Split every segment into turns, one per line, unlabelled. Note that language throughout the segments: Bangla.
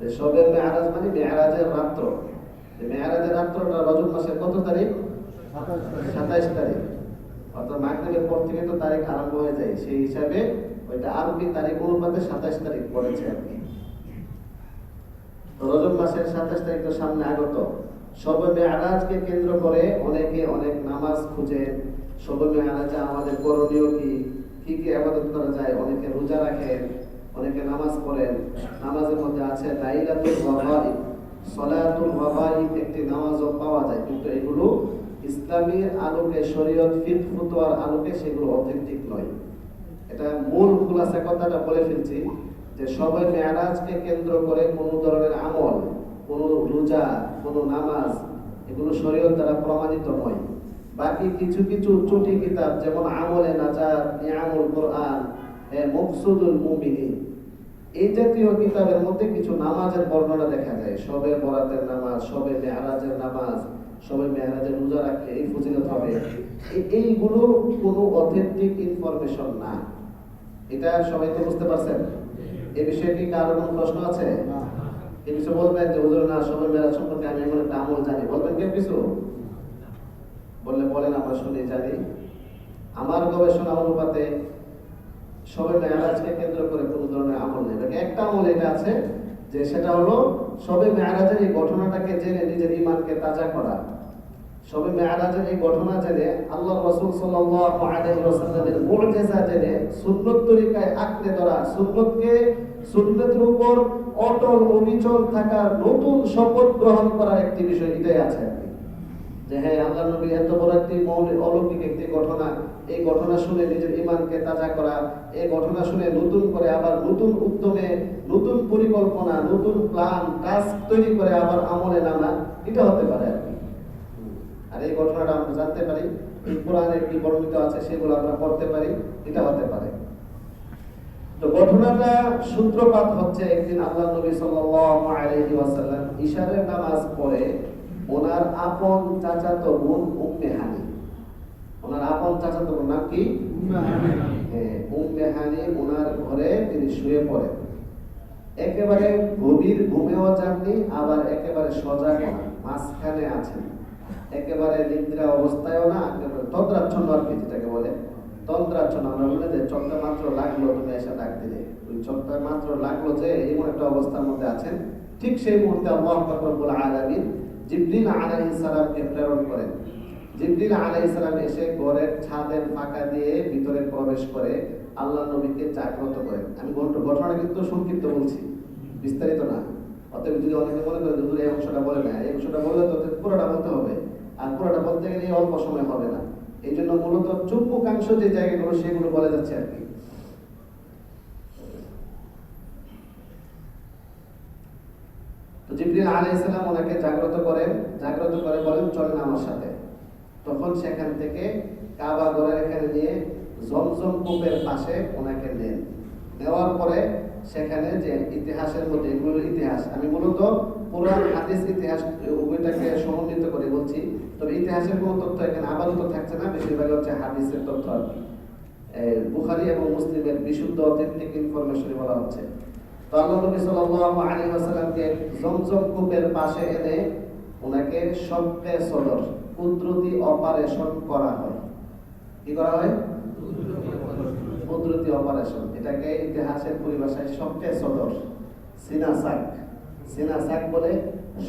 যে সবে মেয়ারাজ মানে মেয়ারাজের রাত্র। যে মেয়ারাজের রাত্রটা রজব মাসের কত তারিখ? সাতাইশ তারিখ। অর্থাৎ মাগরিবের পর থেকে তো তারিখ আরম্ভ হয়ে যায়। সেই হিসাবে ওইটা আরবি তারিখ অনুপাতে সাতাইশ তারিখ পড়েছে আর কি। রজব মাসের সাতাশ তারিখ তো সামনে আগত। সবে মেয়ারাজকে কেন্দ্র করে অনেকে অনেক নামাজ খুঁজে সবে মেয়ারাজে আমাদের করণীয় কি? কি কি আবাদত করা যায়? অনেকে রোজা রাখেন। অনেকে নামাজ পড়েন, নামাজের মধ্যে আছে একটি নামাজও পাওয়া যায়, কিন্তু এগুলো ইসলামীর আলোকে, শরীয়ত ফিত ফুতোয়ার আলোকে সেগুলো অথেন্টিক নয়। এটা মূল খুলাসা কথাটা বলে ফেলছি যে সবাই মেয়ারাজকে কেন্দ্র করে কোনো ধরনের আমল, কোনো রোজা, কোনো নামাজ, এগুলো শরীয়ত দ্বারা প্রমাণিত নয়। বাকি কিছু কিছু চুটি কিতাব, যেমন আমলে নাজাত, নিয়ামুল কোরআন মকসুদুল মুমিনী এই জাতীয় কিতাবের মধ্যে কিছু নামাজের বর্ণনা দেখা যায়। সবে বরাতের নামাজ, সবে মেহারাজের নামাজ, সবে মেহারাজের রোজা রাখলে এই ফজিলত হবে। এই- এইগুলো কোনো অথেন্টিক ইনফরমেশন না। এটা সবাই তো বুঝতে পারছেন? এই বিষয়ে কি কারও কোনো প্রশ্ন আছে? কেউ কিছু বলবেন যে, হুজুর, না, সবে মেয়ারাজ সম্পর্কে আমি এমন একটা আমল জানি। বলবেন কেউ কিছু? বললে বলেন, আমরা শুনে, জানি। আমার গবেষণা অনুপাতে সবে মেয়ারাজকে কেন্দ্র করে ধরনের আমল নেই একটা আমল এটা আছে যে সেটা হলো সবে মেয়ারাজের এই ঘটনাটাকে জেনে নিজের ইমানকে তাজা করা সবে মেয়ারাজের এই ঘটনা জেনে আল্লাহ রসুল জেনে সুন্নত তরিকায় আঁকড়ে ধরা, সুন্নতকে, সুন্নতের উপর অটল অবিচল থাকা নতুন শপথ গ্রহণ করার একটি বিষয় এটাই আছে আর কি। যে হ্যাঁ আল্লাহ নবী, এত বড় একটি মৌলিক, অলৌকিক একটি ঘটনা। এই ঘটনা শুনে নিজের ইমানকে তাজা করা। এই ঘটনা শুনে নতুন করে আবার নতুন উদ্যমে, নতুন পরিকল্পনা, নতুন প্ল্যান কাজ তৈরি করে আবার আমলে নামা। এটা হতে পারে আর কি। আর এই ঘটনাটা আমরা জানতে পারি। কোরআনে কি বর্ণিত আছে সেগুলো আমরা পড়তে পারি। এটা হতে পারে। তো ঘটনাটা সূত্রপাত হচ্ছে একদিন আল্লাহ নবী ওয়াসাল্লাম ইশারের নামাজ পড়ে। ওনার আপন চাচাতো বোন উম্মে হানি। ওনার আপন চাচাতো বোন নাম কি? হ্যাঁ, উম্মে হানি ওনার ঘরে তিনি শুয়ে পড়েন। একেবারে গভীর ঘুমেও যাননি আবার একেবারে সজাগ না মাঝখানে আছেন। একেবারে নিদ্রা অবস্থায়ও না একেবারে তন্দ্রাচ্ছন্ন আর কি যেটাকে বলে। তন্দ্রাচ্ছন্ন আমরা বলে যে চোখটা মাত্র লাগল তুমি এসে ডাক দিলে। ওই চোখটা মাত্র লাগল যে এমন একটা অবস্থার মধ্যে আছেন। ঠিক সেই মুহূর্তে আল্লাহ রব্বুল আলামিন জিবরিল আলাইহিস সালামকে প্রেরণ করেন। জিবরিল আলাইহিস সালাম এসে ঘরের ছাদের ফাঁকা দিয়ে ভিতরে প্রবেশ করে আল্লাহ নবীকে জাগ্রত করেন। আমি ঘট- ঘটনাটা কিন্তু সংক্ষিপ্ত বলছি, বিস্তারিত না। অতএব যদি অনেকে মনে করে হুজুর, এই অংশটা বলে না। এই অংশটা বললে তো পুরোটা বলতে হবে। আর পুরোটা বলতে গেলে অল্প সময় হবে না। এই জন্য মূলত চুম্বকাংশ যে জায়গাগুলো, সেগুলো বলে যাচ্ছে আর কি তো জিবরিল আলাইহিস সালাম ওনাকে জাগ্রত করেন জাগ্রত করে বলেন চলেন আমার সাথে। তখন সেখান থেকে কাবা ঘরের এখানে নিয়ে জমজম কূপের পাশে ওনাকে নেন। নেওয়ার পরে সেখানে যে ইতিহাসের মধ্যে, এগুলোর ইতিহাস, আমি মূলত পুরাণ হাদিস, ইতিহাস, উভয়টাকে সমন্বিত করে বলছি। তবে ইতিহাসের কোনো তথ্য এখানে আপাতত থাকছে না, বেশিরভাগ হচ্ছে হাদিসের তথ্য আর কি। বুখারী এবং মুসলিমের বিশুদ্ধ অথেন্টিক ইনফরমেশন বলা হচ্ছে। তো আল্লাহ নবী সাল্লাল্লাহু আলাইহি কূপের পাশে এনে ওনাকে সবকে সদর, কুদরতি অপারেশন করা হয়। কি করা হয়? কুদরতি অপারেশন। এটাকে ইতিহাসের পরিভাষায় সবকে সদর, সিনাসাক। সিনাসাক বলে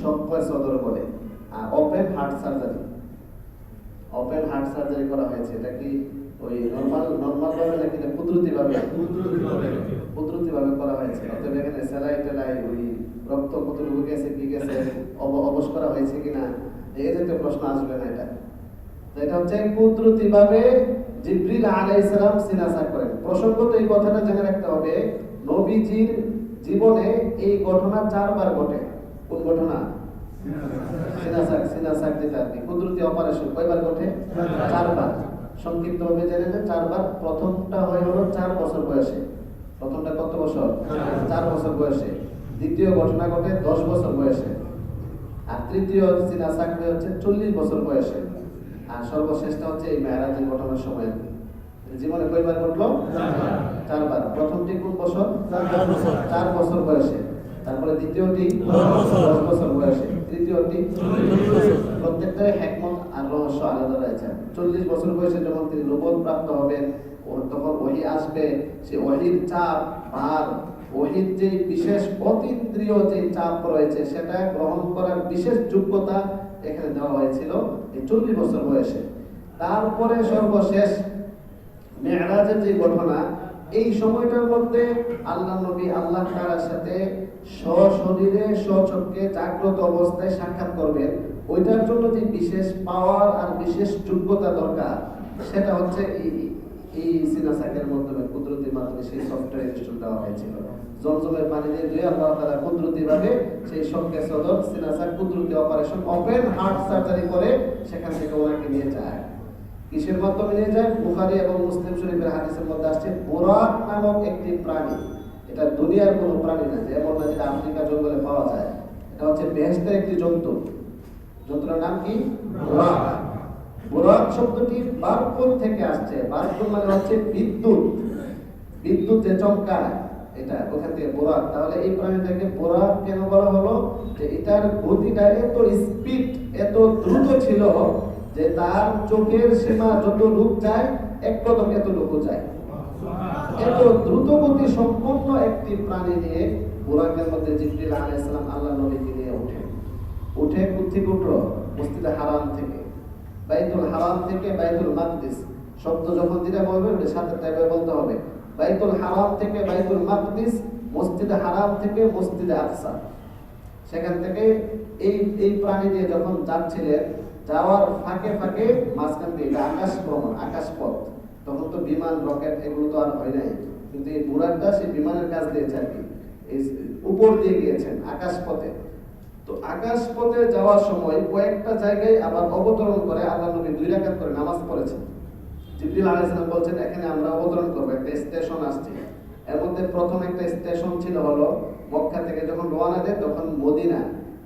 সবকে সদর বলে, আর open heart surgery. Open heart surgery করা হয়েছে। এটা কি ওই নরমাল নরমাল ভাবে নাকি কুদরতি ভাবে? কুদরতি ভাবে করা হয়েছে। অতএব এখানে সেলাই টেলাই ওই রক্ত কতটুকু গেছে কি গেছে অব- অবশ করা হয়েছে কিনা এই জাতীয় প্রশ্ন আসবে না এটা। এটা হচ্ছে কুদরতি ভাবে জিব্রিল আলাইহিস সালাম সিনাসা করেন। প্রসঙ্গত এই কথাটা জেনে রাখতে হবে নবীজির জীবনে এই ঘটনা চারবার ঘটে। কোন ঘটনা? সিনাসাক সিনাসাক যেটা আর কি কুদরতি অপারেশন কয়বার ঘটে? চারবার। সংক্ষিপ্ত ভাবে জেনে চারবার। প্রথমটা হয় হলো চার বছর বয়সে। প্রথমটা কত বছর? চার বছর বয়সে। দ্বিতীয় ঘটনা ঘটে দশ বছর বয়সে। আর তৃতীয় সিনাসাক হচ্ছে চল্লিশ বছর বয়সে। আর সর্বশেষটা হচ্ছে এই মেয়ারাজের ঘটনার সময়। জীবনে কয়বার ঘটলো? চারবার। প্রথমটি কোন বছর?
চার বছর।
চার বছর বয়সে। তারপরে দ্বিতীয়টি?
দশ বছর।
বয়সে। তৃতীয়টি। প্রত্যেকটাই হ্যাকমত আর আলাদা রয়েছে চল্লিশ বছর বয়সে যখন তিনি নবদ প্রাপ্ত হবেন তখন ওহি আসবে। সে ওহির চাপ আর ওহির যে বিশেষ অতীন্দ্রিয় যে চাপ রয়েছে, সেটা গ্রহণ করার বিশেষ যোগ্যতা এখানে দেওয়া হয়েছিল এই চল্লিশ বছর বয়সে। তারপরে সর্বশেষ মেয়েরাজের যে ঘটনা, এই সময়টার মধ্যে আল্লাহ নবী আল্লাহ তাআলার সাথে সশরীরে স্বচক্ষে জাগ্রত অবস্থায় সাক্ষাৎ করবেন। ওইটার জন্য যে বিশেষ পাওয়ার আর বিশেষ যোগ্যতা দরকার, সেটা হচ্ছে এই সিনাসাকের মাধ্যমে কুদরতির মাধ্যমে সেই সফটওয়্যার ইনস্টল দেওয়া হয়েছিল। পানি দিয়ে আল্লাহ তাআলা কুদরতি ভাবে সেই সবকে সদর কুদরতি অপারেশন ওপেন হার্ট সার্জারি করে সেখান থেকে ওনাকে নিয়ে যায়। কিসের মাধ্যমে নিয়ে যায়? বুখারী এবং মুসলিম শরীফের হাদিসের মধ্যে আসছে বোরাক নামক একটি প্রাণী। এটা দুনিয়ার কোনো প্রাণী না, যেমন না যেটা আফ্রিকা জঙ্গলে পাওয়া যায়। এটা হচ্ছে বেহেশতের একটি জন্তু। নাম কি? শব্দটি থেকে আসছে। মানে হচ্ছে বিদ্যুৎ। বিদ্যুৎ যে চমকায় এটা ওখান থেকে বোরাক। তাহলে এই প্রাণীটাকে বোরাক কেন বলা হলো? যে এটার গতিটা এত স্পিড এত দ্রুত ছিল যে তার চোখের সীমা যত রূপ যায়, এক কদম এতটুকু যায়। এত দ্রুত গতি সম্পন্ন একটি প্রাণী নিয়ে বোরাকের মধ্যে জিবরিল আলাইহিস সালাম আল্লাহ নবীকে নিয়ে ওঠে। উঠে কোথেকে উঠল মসজিদে হারাম থেকে। বাইতুল হারাম থেকে বাইতুল মাকদিস। শব্দ যখন যেটা বলবে সাথে টাইপে বলতে হবে। বাইতুল হারাম থেকে বাইতুল মাকদিস, মসজিদে হারাম থেকে মসজিদে আকসা। সেখান থেকে এই এই প্রাণী দিয়ে যখন যাচ্ছিলেন, যাওয়ার ফাঁকে ফাঁকে মাঝখান দিয়ে আকাশ ভ্রমণ, আকাশ পথ। তখন তো বিমান, রকেট এগুলো তো আর হয় নাই। কিন্তু এই বুড়াটা সেই বিমানের কাজ দিয়েছে আর কি। এই উপর দিয়ে গিয়েছেন, আকাশ পথে। তো আকাশ পথে যাওয়ার সময় কয়েকটা জায়গায় আবার অবতরণ করে আল্লাহ নবী দুই রাকাত করে নামাজ পড়েছেন। জিবরিল আলাইহিস সালাম বলছেন এখানে আমরা অবতরণ করব একটা স্টেশন আসছে। এর মধ্যে প্রথম একটা স্টেশন ছিল হলো মক্কা থেকে যখন রওনা দেয় তখন মদিনা।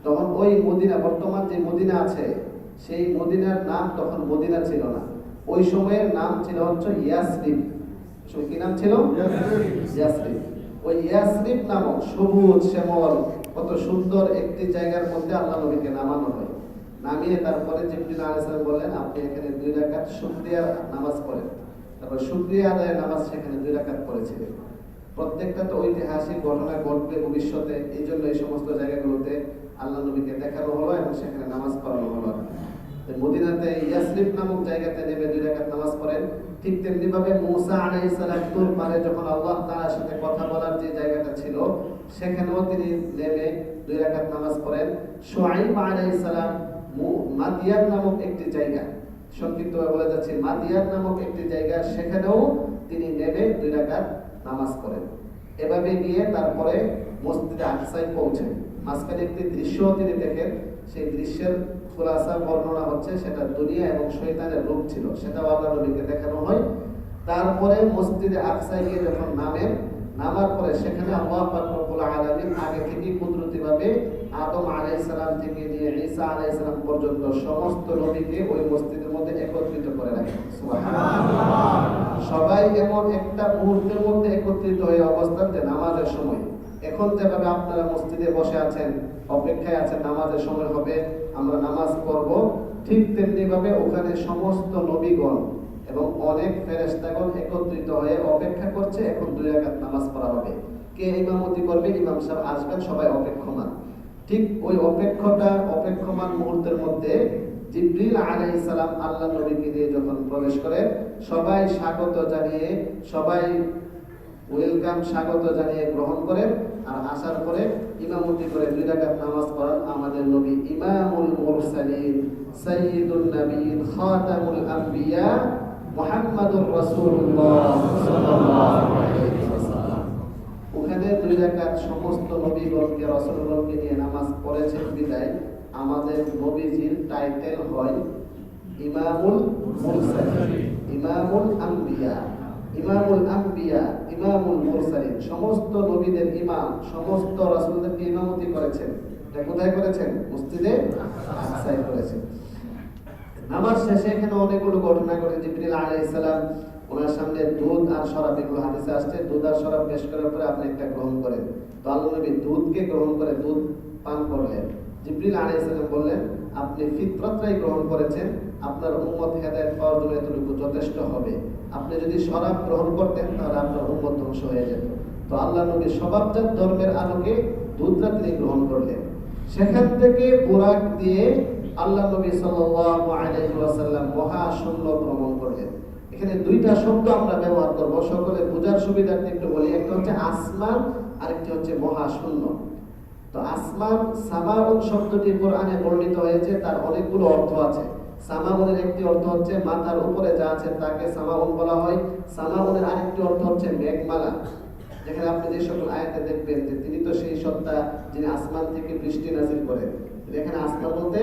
তখন ওই মদিনা বর্তমান যে মদিনা আছে সেই মদিনার নাম তখন মদিনা ছিল না। ওই সময়ের নাম ছিল হচ্ছে ইয়াসরিব সো কি নাম ছিল? ইয়াসরিব ওই ইয়াসরিব নামক সবুজ শ্যামল কত সুন্দর একটি জায়গার মধ্যে আল্লাহ নবীকে নামানো হয়। নামিয়ে তারপরে জিবরিল আলাইহিস সালাম বললেন, আপনি এখানে দুই রাকাত শুকরিয়া নামাজ পড়েন। তারপর শুকরিয়া আদায়ের নামাজ সেখানে দুই রাকাত পড়েছিলেন। প্রত্যেকটা তো ঐতিহাসিক ঘটনা ঘটবে ভবিষ্যতে, এই জন্য এই সমস্ত জায়গাগুলোতে আল্লাহ নবীকে দেখানো হলো এবং সেখানে নামাজ পড়ানো হলো। মদিনাতে ইয়াসরিব নামক জায়গাতে নেমে দুই রাকাত নামাজ পড়েন। ঠিক তেমনি ভাবে মুসা আলাইহিস সালাম যখন আল্লাহ তাআলার সাথে কথা বলার যে জায়গাটা ছিল সেখানেও তিনি নেমে দুই রাকাত নামাজ পড়েন। শুআইব আলাইহিস সালাম মু- মাদিয়ান নামক একটি জায়গা। সংক্ষিপ্তভাবে বলে যাচ্ছে, মাদিয়ান নামক একটি জায়গা, সেখানেও তিনি নেমে দুই রাকাত নামাজ পড়েন। এভাবে গিয়ে তারপরে মসজিদে আকসায় পৌঁছেন। মাঝখানে একটি দৃশ্য তিনি দেখেন। সেই দৃশ্যের খুলাসা, বর্ণনা হচ্ছে সেটা দুনিয়া এবং শয়তানের রূপ ছিল। সেটাও আল্লাহ নবীকে দেখানো হয়। তারপরে মসজিদে আকসায় গিয়ে যখন নামেন, নামার পরে সেখানে আল্লাহ পাক সমস্ত নামাজের সময়। এখন যেভাবে আপনারা মসজিদে বসে আছেন, অপেক্ষায় আছেন, নামাজের সময় হবে, আমরা নামাজ পড়ব, ঠিক তেমনি ভাবে ওখানে সমস্ত নবীগণ এবং অনেক ফেরেশতাগণ একত্রিত হয়ে অপেক্ষা করছে, এখন দুই রাকাত নামাজ পড়া হবে। কে ইমামতি করবে? ইমাম সাহেব আসবেন, সবাই অপেক্ষমান। ঠিক ওই অপেক্ষটা, অপেক্ষমান মুহূর্তের মধ্যে জিবরিল আল্লাহ নবীকে দিয়ে যখন প্রবেশ করে, সবাই স্বাগত জানিয়ে, সবাই ওয়েলকাম, স্বাগত জানিয়ে গ্রহণ করেন আর আসার পরে ইমামতি করে দুই রাকাত নামাজ পড়ান আমাদের নবী ইমামুল মুরসালিন, সাইয়্যিদুন নবীন খাতামুল আম্বিয়া মুহাম্মাদুর রাসূলুল্লাহ সাল্লাল্লাহু আলাইহি দুই সমস্ত নবীগণকে নিয়ে নামাজ পড়েছেন বিদায়। আমাদের নবীজির টাইটেল হয় ইমামুল ইমামুল আম্বিয়া। ইমামুল আম্বিয়া, ইমামুল মুরসালিন, সমস্ত নবীদের ইমাম, সমস্ত রাসূলদেরকে ইমামতি করেছেন। এটা কোথায় করেছেন? মসজিদে করেছেন। নামাজ শেষে এখানে অনেকগুলো ঘটনা করে জিবরিল আলাইহিস সালাম ওনার সামনে দুধ আর শরাব এগুলো হাদিসে আসছে। দুধ আর শরাব পেশ করার পরে আপনি একটা গ্রহণ করেন। তো আল্লাহ নবী দুধকে গ্রহণ করে দুধ পান করলেন। জিবরিল আলাইহিস সালাম বললেন, আপনি ফিতরতটাই গ্রহণ করেছেন। আপনার উম্মত হেদায়েত পাওয়ার জন্য এতটুকু যথেষ্ট হবে। আপনি যদি শরাব গ্রহণ করতেন, তাহলে আপনার উম্মত ধ্বংস হয়ে যেত। তো আল্লাহ নবী স্বভাবজাত ধর্মের আলোকে দুধটা তিনি গ্রহণ করলেন। সেখান থেকে বুরাক দিয়ে আল্লাহ নবী আলাইহি ওয়াসাল্লাম মহাশূন্য ভ্রমণ করলেন। এখানে দুইটা শব্দ আমরা ব্যবহার করব। সকলে বোঝার সুবিধার্থে একটু বলি। একটা হচ্ছে আসমান, আরেকটি হচ্ছে মহাশূন্য। তো আসমান, সামাউন শব্দটি কোরআনে বর্ণিত হয়েছে, তার অনেকগুলো অর্থ আছে। সামাউনের একটি অর্থ হচ্ছে মাথার উপরে যা আছে তাকে সামাউন বলা হয়। সামাউনের আরেকটি অর্থ হচ্ছে মেঘমালা। যেখানে আপনি যে সকল আয়াতে দেখবেন যে তিনি তো সেই সত্তা যিনি আসমান থেকে বৃষ্টি নাজিল করেন। এখানে আসমান বলতে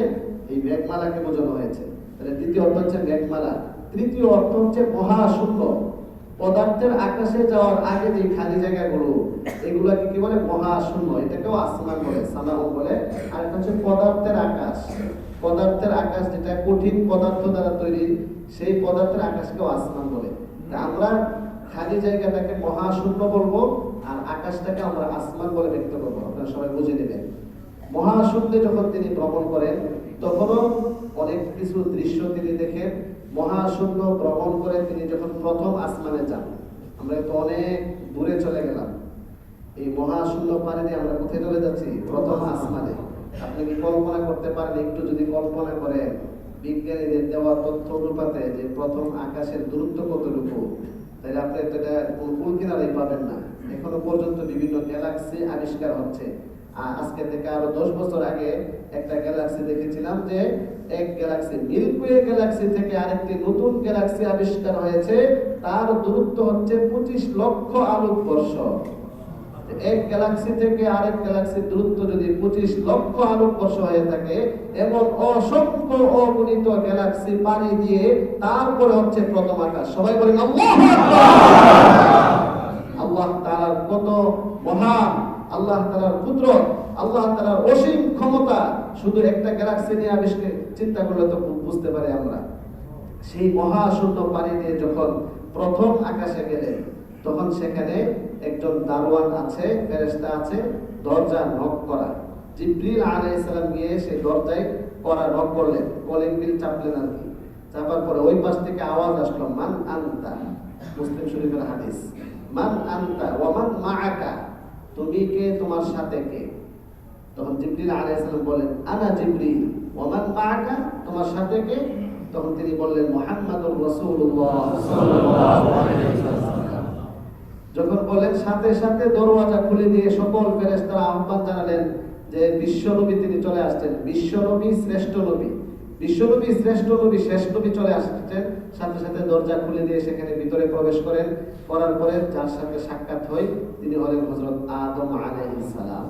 এই মেঘমালাকে বোঝানো হয়েছে। তাহলে দ্বিতীয় অর্থ হচ্ছে মেঘমালা। তৃতীয় অর্থ হচ্ছে মহাশূন্য পদার্থের আকাশে যাওয়ার আগে যে খালি জায়গাগুলো, এগুলাকে কি বলে? মহাশূন্য এটাকেও আসমান বলে সামাউন বলে। আর এটা হচ্ছে পদার্থের আকাশ। পদার্থের আকাশ যেটা কঠিন পদার্থ দ্বারা তৈরি, সেই পদার্থের আকাশকেও আসমান বলে। আমরা খালি জায়গাটাকে মহাশূন্য বলব, আর আকাশটাকে আমরা আসমান বলে ব্যক্ত করব। আপনারা সবাই বুঝে নেবেন। মহাশূন্যে যখন তিনি ভ্রমণ করেন, তখনও অনেক কিছু দৃশ্য তিনি দেখেন। মহাশূন্য ভ্রমণ করে তিনি যখন প্রথম আসমানে যান, আমরা তো অনেক দূরে চলে গেলাম। এই মহাশূন্য পারে দিয়ে আমরা কোথায় চলে যাচ্ছি? প্রথম আসমানে। আপনি কি কল্পনা করতে পারেন, একটু যদি কল্পনা করেন, বিজ্ঞানীদের দেওয়া তথ্য অনুপাতে যে প্রথম আকাশের দূরত্ব কতটুকু, তাহলে আপনি তো এটা কুল কিনারেই পাবেন না। এখনও পর্যন্ত বিভিন্ন গ্যালাক্সি আবিষ্কার হচ্ছে। আজকে থেকে আরও দশ বছর আগে একটা গ্যালাক্সি দেখেছিলাম যে এক গ্যালাক্সি মিল্কওয়ে গ্যালাক্সি থেকে আরেকটি নতুন গ্যালাক্সি আবিষ্কার হয়েছে, তার দূরত্ব হচ্ছে পঁচিশ লক্ষ আলোক বর্ষ। এক গ্যালাক্সি থেকে আরেক গ্যালাক্সির দূরত্ব যদি পঁচিশ লক্ষ আলোক বর্ষ হয়ে থাকে এবং অসংখ্য অগণিত গ্যালাক্সি পানি দিয়ে তারপরে হচ্ছে প্রথম আকাশ। সবাই বলেন, আল্লাহু আল্লাহ তাআলার কত মহান আল্লাহ তাআলার কুদরত আল্লাহ তাআলার অসীম ক্ষমতা, শুধু একটা গ্যালাক্সি নিয়ে আবিষ্কার চিন্তা করলে তো বুঝতে পারি আমরা। সেই মহাশূন্য পানি দিয়ে যখন প্রথম আকাশে গেলেন তখন সেখানে একজন দারোয়ান আছে, ফেরেশতা আছে, দরজা নক করা। জিব্রিল আলাইহিস সালাম গিয়ে সেই দরজায় করা নক করলেন। কলিং বিল চাপলেন আর কি। চাপার পরে ওই পাশ থেকে আওয়াজ আসলো, মান আনতা? মুসলিম শরীফের হাদিস। মান আনতা ওয়া মান মাআকা? তুমি কে? তোমার সাথে কে? তখন জিবরিল আলাইহিস সালাম বলেন, আনা জিবরিল তোমার সাথে কে? তখন তিনি বললেন, মুহাম্মাদুর আলাইহি যখন বলেন, সাথে সাথে দরওয়াজা খুলে দিয়ে সকল ফেরেশতারা আহ্বান জানালেন যে বিশ্বনবী তিনি চলে আসছেন। বিশ্বনবী শ্রেষ্ঠ নবী। বিশ্বনবী শ্রেষ্ঠ নবী, শেষ নবী চলে আসছেন সাথে সাথে দরজা খুলে দিয়ে সেখানে ভিতরে প্রবেশ করেন করার পরে যার সাথে সাক্ষাৎ হয়, তিনি হলেন হযরত আদম আলাইহিস সালাম।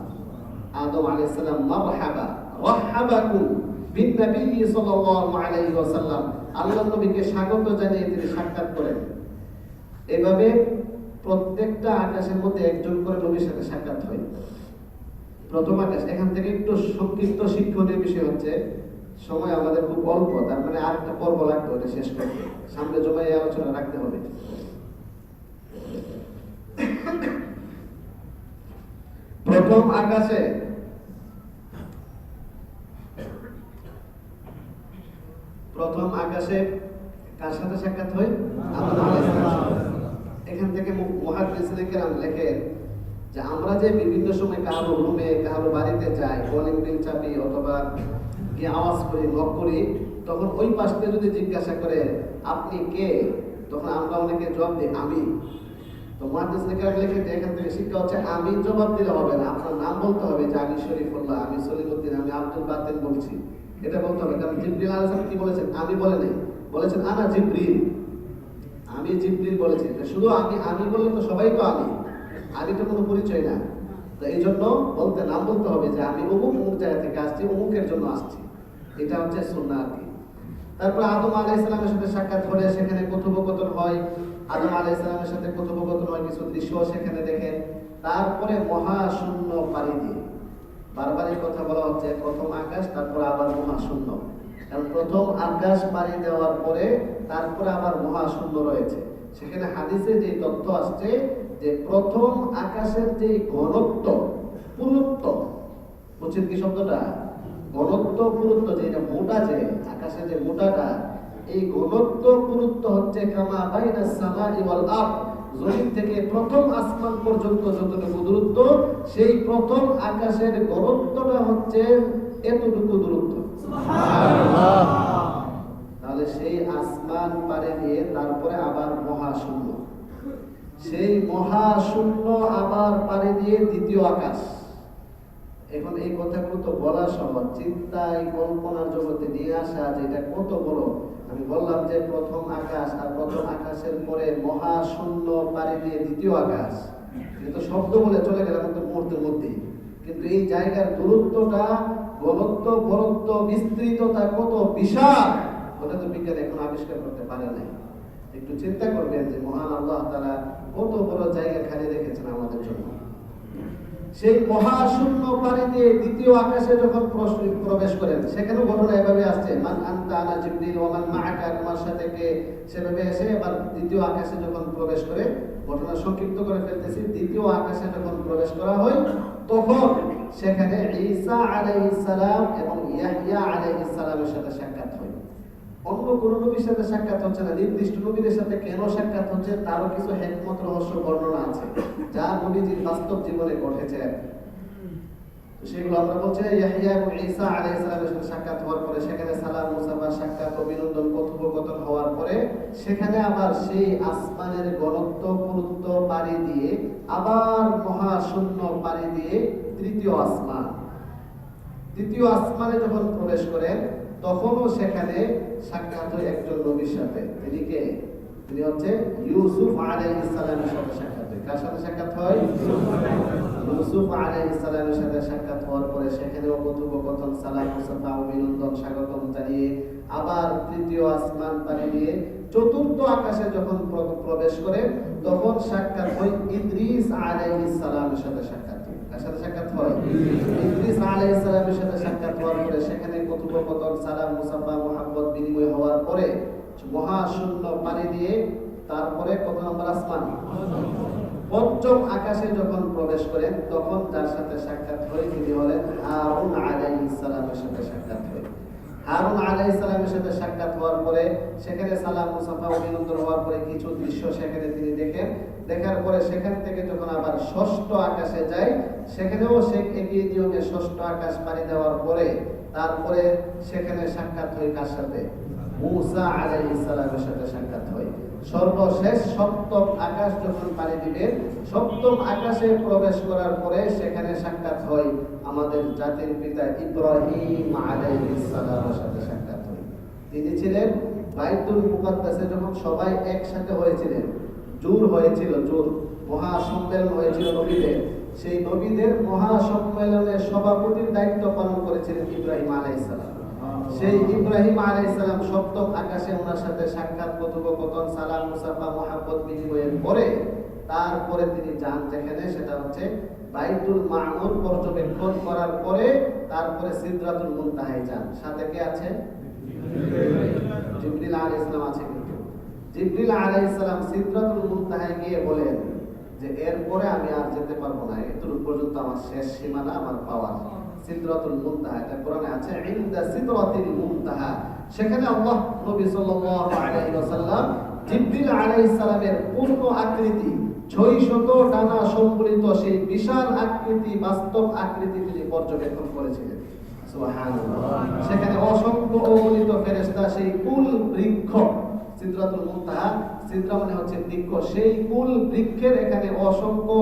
আদম আলাইহিস সালাম, মারহাবা, রাহাবাকুম বিন নবী সাল্লাল্লাহু আলাইহি ওয়াসাল্লাম। আল্লাহর নবীকে স্বাগত জানিয়ে তিনি সাক্ষাৎ করেন। এভাবে প্রত্যেকটা আকাশের মধ্যে একজন করে নবীর সাথে সাক্ষাৎ হয়। প্রথম আকাশ, এখান থেকে একটু সংক্ষিপ্ত শিক্ষণীয় বিষয় হচ্ছে সময় আমাদের খুব অল্প, তার মানে আর একটা পর্ব লাগবে ওটা শেষ করতে। সামনে জমায় এই আলোচনা রাখতে হবে। প্রথম আকাশে প্রথম আকাশে কার সাথে সাক্ষাৎ হয়? এখান থেকে মহাদিসিনে কেরাম লেখেন যে আমরা যে বিভিন্ন সময় কারও রুমে, কারও বাড়িতে যাই কলিং বিল চাপি অথবা গিয়ে আওয়াজ করি নক করি, তখন ওই পাশ যদি জিজ্ঞাসা করে, আপনি কে? তখন আমরা অনেকে জবাব দিই, আমি। তো কেরাম লেখে যে এখান থেকে শিক্ষা হচ্ছে, আমি জবাব দিলে হবে না। আপনার নাম বলতে হবে যে, আমি শরীফুল্লাহ, আমি সলিমুদ্দিন, আমি আব্দুল বাতেন বলছি। এটা বলতে হবে, কারণ জিব্রিল সালাম কি বলেছেন? আমি বলে নাই। বলেছেন, আনা জিব্রিল। আমি জিব্রিল বলেছি। শুধু আমি আমি বললে তো সবাই তো আমি আমি তো কোনো পরিচয় না। তো এই জন্য বলতে, নাম বলতে হবে যে, আমি অমুক অমুক জায়গা থেকে আসছি, অমুকের জন্য আসছি। এটা হচ্ছে কি তারপর আদম আলাইহিস সালামের সাথে সাক্ষাৎ করে সেখানে কথোপকথন হয়। আদম আলাইহিস সালামের সাথে কথোপকথন হয়, কিছু দৃশ্য সেখানে দেখেন। তারপরে মহাশূন্য পাড়ি দিয়ে। বারবার এই কথা বলা হচ্ছে, প্রথম আকাশ, তারপর আবার মহাশূন্য। কারণ প্রথম আকাশ পাড়ি দেওয়ার পরে তারপরে আবার মহাশূন্য রয়েছে। সেখানে হাদিসে যে তথ্য আসছে যে প্রথম আকাশের যে ঘনত্ব, পুরুত্ব, বুঝছেন কি শব্দটা? ঘনত্ব পুরুত্ব যে এটা মোটা যে, আকাশের যে মোটাটা, এই পুরুত্ব হচ্ছে কামা বাইনা সামাই ওয়াল আরদ। জমিন থেকে প্রথম আসমান পর্যন্ত যতটুকু দূরত্ব, সেই প্রথম আকাশের হচ্ছে এতটুকু দূরত্ব। তাহলে সেই আসমান পারে দিয়ে তারপরে আবার মহাশূন্য। সেই মহাশূন্য আবার পারে দিয়ে দ্বিতীয় আকাশ। এখন এই কথাগুলো তো বলা সহজ চিন্তায় কল্পনার জগতে নিয়ে আসা যে এটা কত বড়। আমি বললাম যে প্রথম আকাশ আর প্রথম আকাশের পরে মহাশূন্য পাড়ি দিয়ে দ্বিতীয় আকাশ। কিন্তু শব্দ বলে চলে গেলাম তো মুহূর্তের মধ্যেই। কিন্তু এই জায়গার দূরত্বটা ঘনত্ব বরত্ব বিস্তৃততা কত বিশাল ওটা তো বিজ্ঞান এখন আবিষ্কার করতে পারে নাই। একটু চিন্তা করবেন যে মহান আল্লাহ তারা কত বড় জায়গা খালি রেখেছেন আমাদের জন্য। সেই মহাশূন্য পানি দিয়ে দ্বিতীয় আকাশে যখন প্রবেশ করেন সেখানেও ঘটনা এভাবে আসছে, মান আনতা আনা মান মাআকা? তোমার সাথে কে? সেভাবে এসে এবার দ্বিতীয় আকাশে যখন প্রবেশ করে, ঘটনা সংক্ষিপ্ত করে ফেলতেছি, দ্বিতীয় আকাশে যখন প্রবেশ করা হয়, তখন সেখানে ঈসা আলাইহিস সালাম এবং ইয়াহইয়া আলাইহিস সালামের সাথে অন্য কোন নবীর সাথে সাক্ষাৎ হচ্ছে না। নির্দিষ্ট নবীর সাথে কেন সাক্ষাৎ হচ্ছে তারও কিছু হেকমত, রহস্য, বর্ণনা আছে, যা নবীজির বাস্তব জীবনে ঘটেছে। সেগুলো আমরা ইয়াহিয়া এবং ঈসা সাথে সাক্ষাৎ হওয়ার পরে, সেখানে সালাম, মুসাফা, সাক্ষাৎ, অভিনন্দন, কথোপকথন হওয়ার পরে, সেখানে আবার সেই আসমানের ঘনত্ব পুরুত্ব পাড়ি দিয়ে, আবার মহাশূন্য পাড়ি দিয়ে তৃতীয় আসমান। দ্বিতীয় আসমানে যখন প্রবেশ করেন, তখনও সেখানে সাক্ষাৎ হয় একজন নবীর সাথে। তিনি কে? তিনি হচ্ছে ইউসুফ আলাইহিস সালামের সাথে সাক্ষাৎ হয়। কার সাথে সাক্ষাৎ হয়? ইউসুফ আলাইহিস সালামের সাথে সাক্ষাৎ হওয়ার পরে সেখানেও কথোপকথন সালাম, মুসাফা, অভিনন্দন, স্বাগতম জানিয়ে আবার তৃতীয় আসমান পাড়ি দিয়ে চতুর্থ আকাশে যখন প্রবেশ করে, তখন সাক্ষাৎ হয় ইদ্রিস আলাইহিস সালামের সাথে সাক্ষাৎ। কার সাথে সাক্ষাৎ আকাশে যখন প্রবেশ করেন, তখন যার সাথে সাক্ষাৎ হয় তিনি হলেন হারুন সাথে সাক্ষাৎ হয়। হারুন আলাইহিস সাথে সাক্ষাৎ হওয়ার পরে সেখানে সালাম, মুসাফা অভিনন্দন হওয়ার পরে কিছু দৃশ্য সেখানে তিনি দেখেন। দেখার পরে সেখান থেকে যখন আবার ষষ্ঠ আকাশে যায় সেখানেও সে একই নিয়মে ষষ্ঠ আকাশ পানি দেওয়ার পরে তারপরে সেখানে সাক্ষাৎ হয় কার সাথে? মুসা আলাইহিস সালামের সাথে সাক্ষাৎ হয়। সর্বশেষ সপ্তম আকাশ যখন পাড়ি দিবে, সপ্তম আকাশে প্রবেশ করার পরে সেখানে সাক্ষাৎ হয় আমাদের জাতির পিতা ইব্রাহিম আলাইহিস সালামের সাথে সাক্ষাৎ হয়। তিনি ছিলেন বাইতুল মুকাদ্দাসে যখন সবাই একসাথে হয়েছিলেন জোর হয়েছিল, জোর। মহাসম্মেলন হয়েছিল নবীদের। সেই নবীদের মহাসম্মেলনের সভাপতির দায়িত্ব পালন করেছিলেন ইব্রাহিম আলাইহিস সালাম সেই ইব্রাহিম আলাইহিস সালাম সপ্তম আকাশে ওনার সাথে সাক্ষাৎ, কথোপকথন, সালাম, মুসাফা মোহাম্মদ বিনিময়ের পরে তারপরে তিনি যান যেখানে, সেটা হচ্ছে বাইতুল মামুর পর্যবেক্ষণ করার পরে তারপরে সিদরাতুল মুনতাহায় যান। সাথে কে আছে? জিবরিল আলাইহিস আছে। গিয়ে বলেন যে, এরপরে আমি আর যেতে পারব না। এতটুকু পর্যন্ত আমার শেষ সীমানা আমার পাওয়ার সিদরাতুল মুনতাহা, এটা কোরআনে আছে, ইনদা মুনতাহা। সেখানে আল্লাহ নবী সাল্লাল্লাহু আলাইহি ওয়াসাল্লাম পূর্ণ আকৃতি ছয় শত ডানা সম্বলিত সেই বিশাল আকৃতি, বাস্তব আকৃতি তিনি পর্যবেক্ষণ করেছিলেন। সুবহানাল্লাহ। সেখানে অসংখ্য অগণিত ফেরেশতা, সেই কুল বৃক্ষ সিদরাতুল মুনতাহা সিদরা মানে হচ্ছে বৃক্ষ। সেই কুল বৃক্ষের এখানে অসংখ্য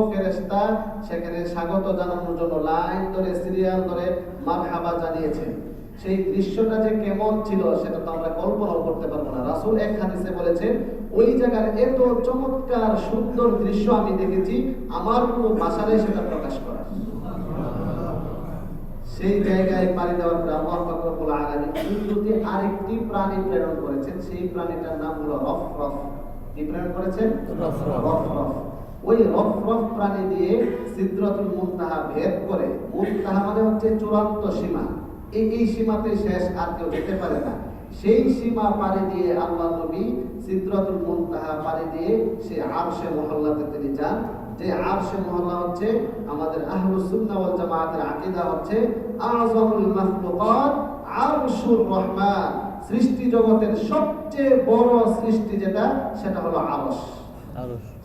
সেখানে স্বাগত জানানোর জন্য লাইন ধরে সিরিয়াল ধরে মারহাবা জানিয়েছেন সেই দৃশ্যটা যে কেমন ছিল সেটা তো আমরা কল্পনাও করতে পারব না। রাসূল এক হাদিসে বলেছেন, ওই জায়গার এত চমৎকার সুন্দর দৃশ্য আমি দেখেছি, আমার কোনো ভাষা নেই সেটা প্রকাশ করার। সেই জায়গায় পাড়ি দেওয়ার পরে আল্লাহ পাক রব্বুল আলামিন পৃথিবীতে আরেকটি প্রাণী প্রেরণ করেছেন। সেই প্রাণীটার নাম হলো রফরফ। কি প্রেরণ করেছেন?
রফরফ।
রফরফ। ওই রফরফ প্রাণী দিয়ে সিদরাতুল মুনতাহা ভেদ করে মুনতাহা মানে হচ্ছে চূড়ান্ত সীমা। এই এই সীমাতে শেষ আর কেউ যেতে পারে না। সেই সীমা পাড়ি দিয়ে আল্লাহ নবী সিদ্রাতুল মুনতাহা পাড়ি দিয়ে সে আরশে মহল্লাতে তিনি যান। যে আরশে মহল্লা হচ্ছে আমাদের আহলুস সুন্নাহ ওয়াল জামাআতের আকীদা হচ্ছে আযমুল মাখলুকাত আরশুর রহমান। সৃষ্টি জগতের সবচেয়ে বড় সৃষ্টি যেটা সেটা হলো আরশ।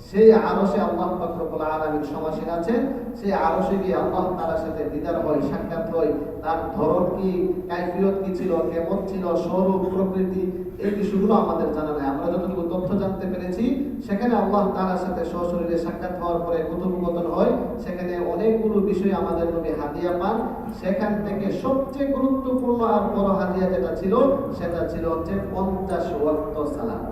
সেই আরশে আল্লাহ পাক রব্বুল আলামিন সমাসীন আছেন। সেই আরশে গিয়ে আল্লাহ তাআলার সাথে দিদার হয় সাক্ষাৎ হয়। তার ধরন কি কাইফিয়ত কি ছিল কেমন ছিল স্বরূপ প্রকৃতি এই বিষয়গুলো আমাদের জানা নাই। আমরা যতটুকু জানতে পেরেছি। সেখানে আল্লাহ তাআলার সাথে সশরীরে সাক্ষাৎ হওয়ার পরে কথোপকথন হয়। সেখানে অনেকগুলো বিষয় আমাদের নবী হাদিয়া পান। সেখান থেকে সবচেয়ে গুরুত্বপূর্ণ আর বড় হাদিয়া যেটা ছিল, সেটা ছিল হচ্ছে পঞ্চাশ ওয়াক্ত সালাত।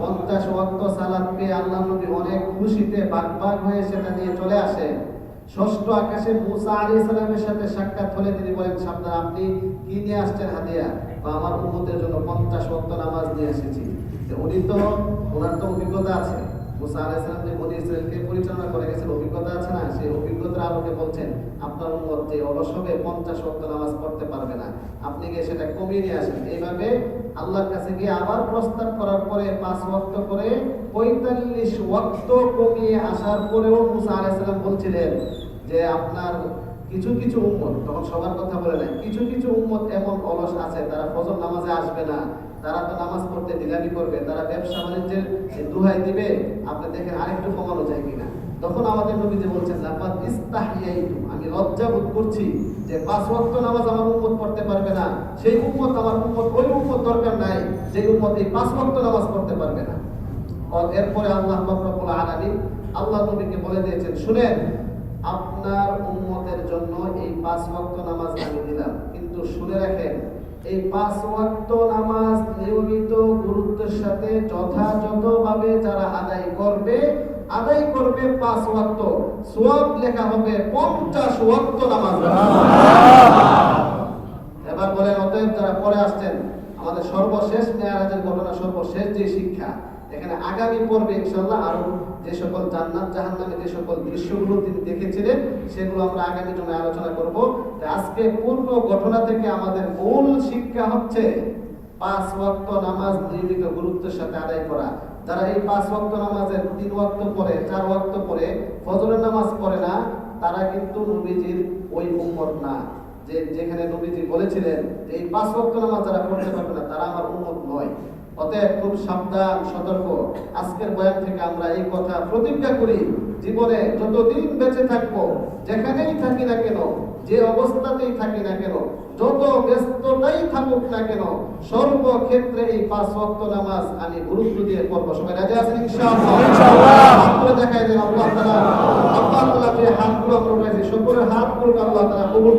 পঞ্চাশ ওয়াক্ত সালাদ পেয়ে আল্লাহ নবী অনেক খুশিতে বাগ বাগ হয়ে সেটা নিয়ে চলে আসে। ষষ্ঠ আকাশে মুসা আলী সালামের সাথে সাক্ষাৎ হলে তিনি বলেন, সাবধান, আপনি কি নিয়ে আসছেন হাদিয়া? বা আমার উন্মতের জন্য পঞ্চাশ ওয়াক্ত নামাজ নিয়ে এসেছি। উনি তো, ওনার তো অভিজ্ঞতা আছে। মুসা আলী সালাম যে পরিচালনা করে গেছেন, অভিজ্ঞতা আছে না? সেই অভিজ্ঞতার আলোকে বলছেন, আপনার উন্মত যে অলস পঞ্চাশ ওয়াক্ত নামাজ পড়তে পারবে না। আপনি গিয়ে সেটা কমিয়ে নিয়ে আসেন। এইভাবে আল্লাহর কাছে গিয়ে আবার প্রস্তাব করার পরে পাঁচ ওয়াক্ত করে পঁয়তাল্লিশ ওয়াক্ত কমিয়ে আসার পরেও মুসা আলাইসাল্লাম বলছিলেন যে আপনার কিছু কিছু উম্মত, তখন সবার কথা বলে নাই, কিছু কিছু উম্মত এমন অলস আছে, তারা ফজর নামাজে আসবে না, তারা তো নামাজ পড়তে ঢিলামি করবে, তারা ব্যবসা বাণিজ্যের দোহাই দিবে, আপনি দেখেন আরেকটু কমানো যায় কিনা। তখন আমাদের নবীজি বলছেন, লাকাদ ইস্তাহিয়াইতু আমি লজ্জা বোধ করছি যে পাঁচ ওয়াক্ত নামাজ আমার উম্মত পড়তে পারবে না, সেই উম্মত আমার উম্মত ওই উম্মত দরকার নাই যে উম্মত এই পাঁচ ওয়াক্ত নামাজ পড়তে পারবে না। এরপরে আল্লাহ রব্বুল আলামিন আল্লাহ নবীকে বলে দিয়েছেন শুনেন আপনার উম্মতের জন্য এই পাঁচ ওয়াক্ত নামাজ আমি দিলাম কিন্তু শুনে রাখেন এই পাঁচ ওয়াক্ত নামাজ নিয়মিত গুরুত্বের সাথে যথাযথভাবে যারা আদায় করবে আদায় করবে পাঁচ ওয়াক্ত। সোয়াব লেখা হবে পঞ্চাশ ওয়াক্ত নামাজ। এবার বলেন অতএব যারা পরে আসছেন আমাদের সর্বশেষ মেয়ারাজের ঘটনা, সর্বশেষ যে শিক্ষা, এখানে আগামী পর্বে ইনশাল্লাহ আরও যে সকল জান্নাত, জাহান্নামে যে সকল দৃশ্যগুলো তিনি দেখেছিলেন, সেগুলো আমরা আগামী জন্য আলোচনা করব। আজকে পূর্ণ ঘটনা থেকে আমাদের মূল শিক্ষা হচ্ছে পাঁচ ওয়াক্ত নামাজ নিয়মিত গুরুত্বের সাথে আদায় করা। যারা এই পাঁচ ওয়াক্ত নামাজের তিন ওয়াক্ত পরে চার ওয়াক্ত পরে ফজরের নামাজ পড়ে না, তারা কিন্তু নবীজির ওই উম্মত না। যে যেখানে নবীজি বলেছিলেন যে এই পাঁচ ওয়াক্ত নামাজ যারা পড়তে পারবে না তারা আমার উন্মত নয়। অতএব খুব সাবধান সতর্ক। আজকের বয়ান থেকে আমরা এই কথা প্রতিজ্ঞা করি জীবনে যতদিন বেঁচে থাকব যেখানেই থাকি না কেন যে অবস্থাতেই থাকি না কেন যত ব্যস্ততাই থাকুক না কেন সর্বক্ষেত্রে এই পাঁচ ওয়াক্ত নামাজ আমি গুরুত্ব দিয়ে পড়ব। সবাই রাজি আছেন? ইনশাআল্লাহ।
ইনশাআল্লাহ।
হাতগুলো দেখায় দেন আল্লাহ তাআলা। আল্লাহ তাআলা যে হাতগুলো আমরা উঠাইছি সকলের হাতগুলো আল্লাহ তাআলা কবুল